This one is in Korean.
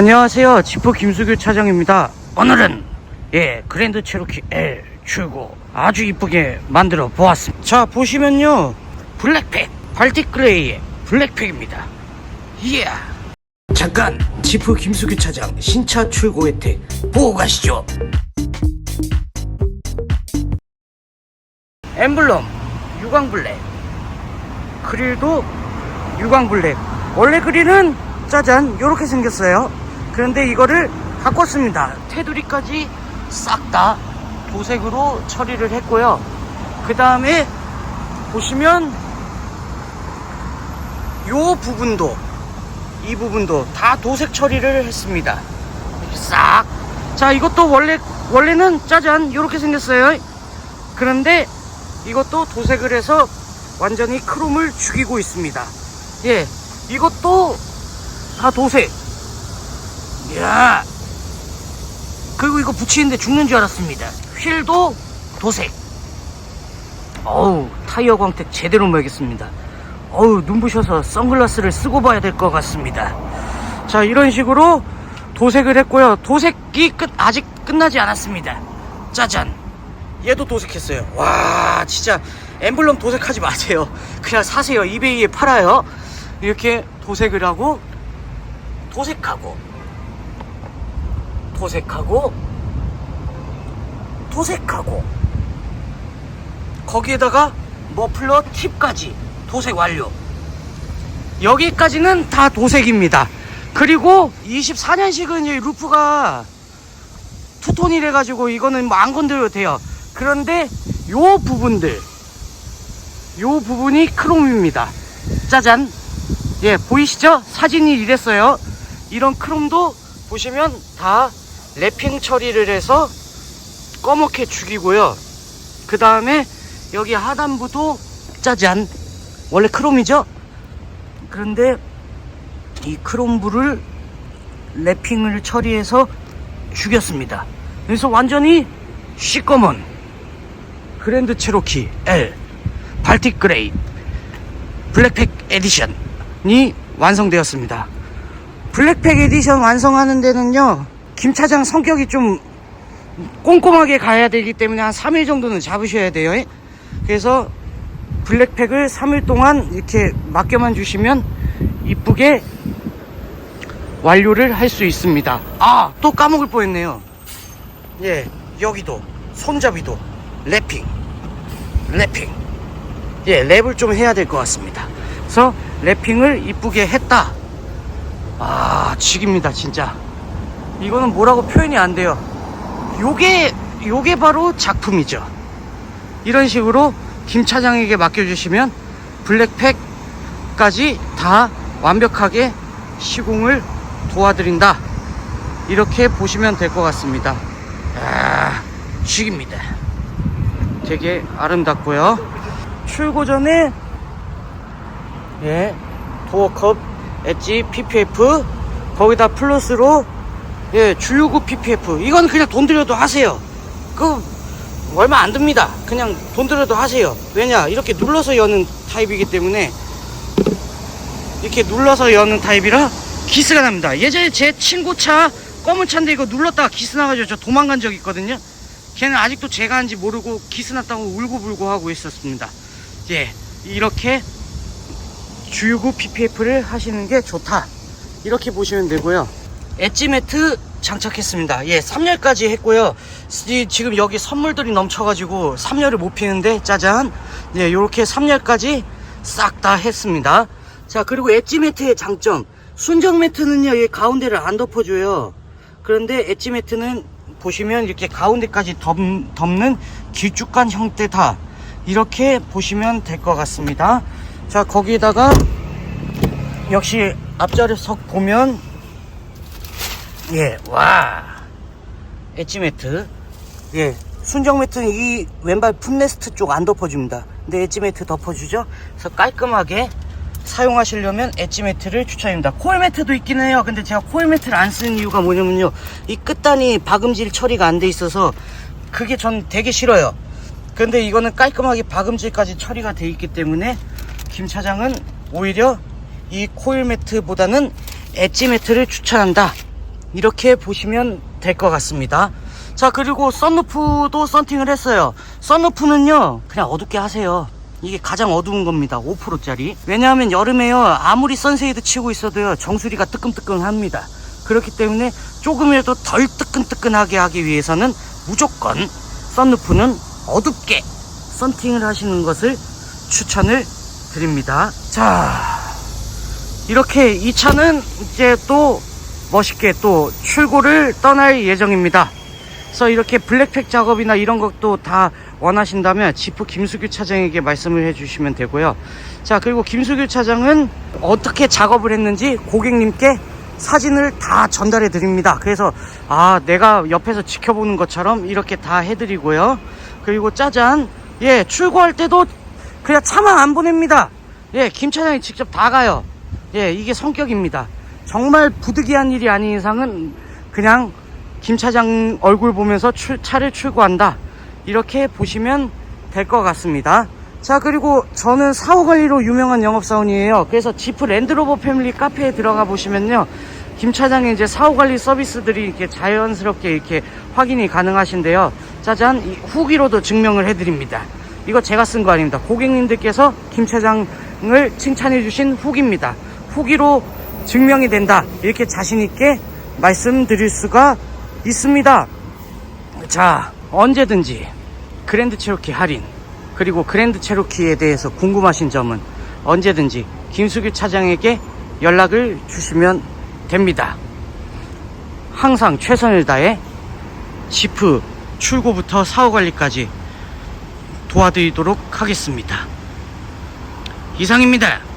안녕하세요. 지프 김수규 차장입니다. 오늘은 예 그랜드 체로키 L 출고 아주 이쁘게 만들어 보았습니다. 자 보시면요 블랙팩 발틱 그레이의 블랙팩입니다. 이야 잠깐 지프 김수규 차장 신차 출고 혜택 보고 가시죠. 엠블럼 유광 블랙 그릴도 유광 블랙 원래 그릴은 짜잔 이렇게 생겼어요 그런데 이거를 바꿨습니다. 테두리까지 싹 다 도색으로 처리를 했고요. 그 다음에 보시면 요 부분도 이 부분도 다 도색 처리를 했습니다. 싹. 자 이것도 원래 원래는 짜잔 이렇게 생겼어요. 그런데 이것도 도색을 해서 완전히 크롬을 죽이고 있습니다. 예, 이것도 다 도색. 이야. 그리고 이거 붙이는데 죽는 줄 알았습니다. 휠도 도색. 어우, 타이어 광택 제대로 먹겠습니다. 어우, 눈부셔서 선글라스를 쓰고 봐야 될 것 같습니다. 자, 이런 식으로 도색을 했고요. 도색이 끝, 아직 끝나지 않았습니다. 짜잔. 얘도 도색했어요. 와, 진짜 엠블럼 도색하지 마세요. 그냥 사세요. 이베이에 팔아요. 이렇게 도색을 하고 도색하고 도색하고 도색하고 거기에다가 머플러 팁까지 도색 완료. 여기까지는 다 도색입니다. 그리고 24년식은 이 루프가 투톤이래 가지고 이거는 뭐 안 건드려도 돼요. 그런데 요 부분들 요 부분이 크롬입니다. 짜잔. 예, 보이시죠? 사진이 이랬어요. 이런 크롬도 보시면 다 랩핑 처리를 해서 꺼멓게 죽이고요. 그 다음에 여기 하단부도 짜잔. 원래 크롬이죠? 그런데 이 크롬부를 랩핑을 처리해서 죽였습니다. 그래서 완전히 시꺼먼 그랜드 체로키 L 발틱 그레이 블랙팩 에디션이 완성되었습니다. 블랙팩 에디션 완성하는 데는요, 김 차장 성격이 좀 꼼꼼하게 가야 되기 때문에 한 3일 정도는 잡으셔야 돼요. 그래서 블랙팩을 3일 동안 이렇게 맡겨만 주시면 이쁘게 완료를 할 수 있습니다. 아, 또 까먹을 뻔했네요. 예, 여기도 손잡이도 랩핑, 랩핑. 예, 랩을 좀 해야 될 것 같습니다. 그래서 랩핑을 이쁘게 했다. 아, 죽입니다, 진짜. 이거는 뭐라고 표현이 안 돼요. 요게, 요게 바로 작품이죠. 이런 식으로 김 차장에게 맡겨주시면 블랙팩까지 다 완벽하게 시공을 도와드린다. 이렇게 보시면 될 것 같습니다. 아, 죽입니다. 되게 아름답고요. 출고 전에 예, 도어컵 엣지 PPF 거기다 플러스로 예, 주유구 PPF 이건 그냥 돈 들여도 하세요. 그 얼마 안 듭니다. 그냥 돈 들여도 하세요. 왜냐 이렇게 눌러서 여는 타입이기 때문에 이렇게 눌러서 여는 타입이라 기스가 납니다. 예전에 제 친구 차 검은 차인데 이거 눌렀다가 기스 나가지고 저 도망간 적 있거든요. 걔는 아직도 제가 한지 모르고 기스 났다고 울고불고 하고 있었습니다. 예, 이렇게 주유구 PPF를 하시는 게 좋다. 이렇게 보시면 되고요. 엣지 매트 장착했습니다. 예, 3열까지 했고요. 이- 지금 여기 선물들이 넘쳐가지고 3열을 못 피는데 짜잔. 예, 이렇게 3열까지 싹 다 했습니다. 자, 그리고 엣지 매트의 장점. 순정 매트는요, 이 가운데를 안 덮어줘요. 그런데 엣지 매트는 보시면 이렇게 가운데까지 덮, 덮는 길쭉한 형태다. 이렇게 보시면 될 것 같습니다. 자, 거기에다가 역시 앞자리석 보면 예, 와. 엣지 매트. 예. 순정 매트는 이 왼발 풋레스트 쪽 안 덮어줍니다. 근데 엣지 매트 덮어주죠? 그래서 깔끔하게 사용하시려면 엣지 매트를 추천합니다. 코일 매트도 있긴 해요. 근데 제가 코일 매트를 안 쓰는 이유가 뭐냐면요. 이 끝단이 박음질 처리가 안 돼 있어서 그게 전 되게 싫어요. 근데 이거는 깔끔하게 박음질까지 처리가 돼 있기 때문에 김 차장은 오히려 이 코일 매트보다는 엣지 매트를 추천한다. 이렇게 보시면 될 것 같습니다. 자, 그리고 썬루프도 썬팅을 했어요. 썬루프는요, 그냥 어둡게 하세요. 이게 가장 어두운 겁니다. 5%짜리. 왜냐하면 여름에요, 아무리 선세이드 치고 있어도요, 정수리가 뜨끔뜨끔합니다. 그렇기 때문에 조금이라도 덜 뜨끈뜨끈하게 하기 위해서는 무조건 썬루프는 어둡게 썬팅을 하시는 것을 추천을 드립니다. 자, 이렇게 이 차는 이제 또 멋있게 또 출고를 떠날 예정입니다. 그래서 이렇게 블랙팩 작업이나 이런 것도 다 원하신다면 지프 김수규 차장에게 말씀을 해주시면 되고요. 자 그리고 김수규 차장은 어떻게 작업을 했는지 고객님께 사진을 다 전달해 드립니다. 그래서 아 내가 옆에서 지켜보는 것처럼 이렇게 다 해드리고요. 그리고 짜잔 예 출고할 때도 그냥 차만 안 보냅니다. 예 김 차장이 직접 다 가요. 예 이게 성격입니다. 정말 부득이한 일이 아닌 이상은 그냥 김 차장 얼굴 보면서 출- 차를 출고한다. 이렇게 보시면 될 것 같습니다. 자, 그리고 저는 사후 관리로 유명한 영업사원이에요. 그래서 지프 랜드로버 패밀리 카페에 들어가 보시면요. 김 차장의 이제 사후 관리 서비스들이 이렇게 자연스럽게 이렇게 확인이 가능하신데요. 짜잔, 이 후기로도 증명을 해드립니다. 이거 제가 쓴 거 아닙니다. 고객님들께서 김 차장을 칭찬해 주신 후기입니다. 후기로 증명이 된다. 이렇게 자신있게 말씀드릴 수가 있습니다. 자, 언제든지 그랜드 체로키 할인, 그리고 그랜드 체로키에 대해서 궁금하신 점은 언제든지 김수규 차장에게 연락을 주시면 됩니다. 항상 최선을 다해 지프 출고부터 사후 관리까지 도와드리도록 하겠습니다. 이상입니다.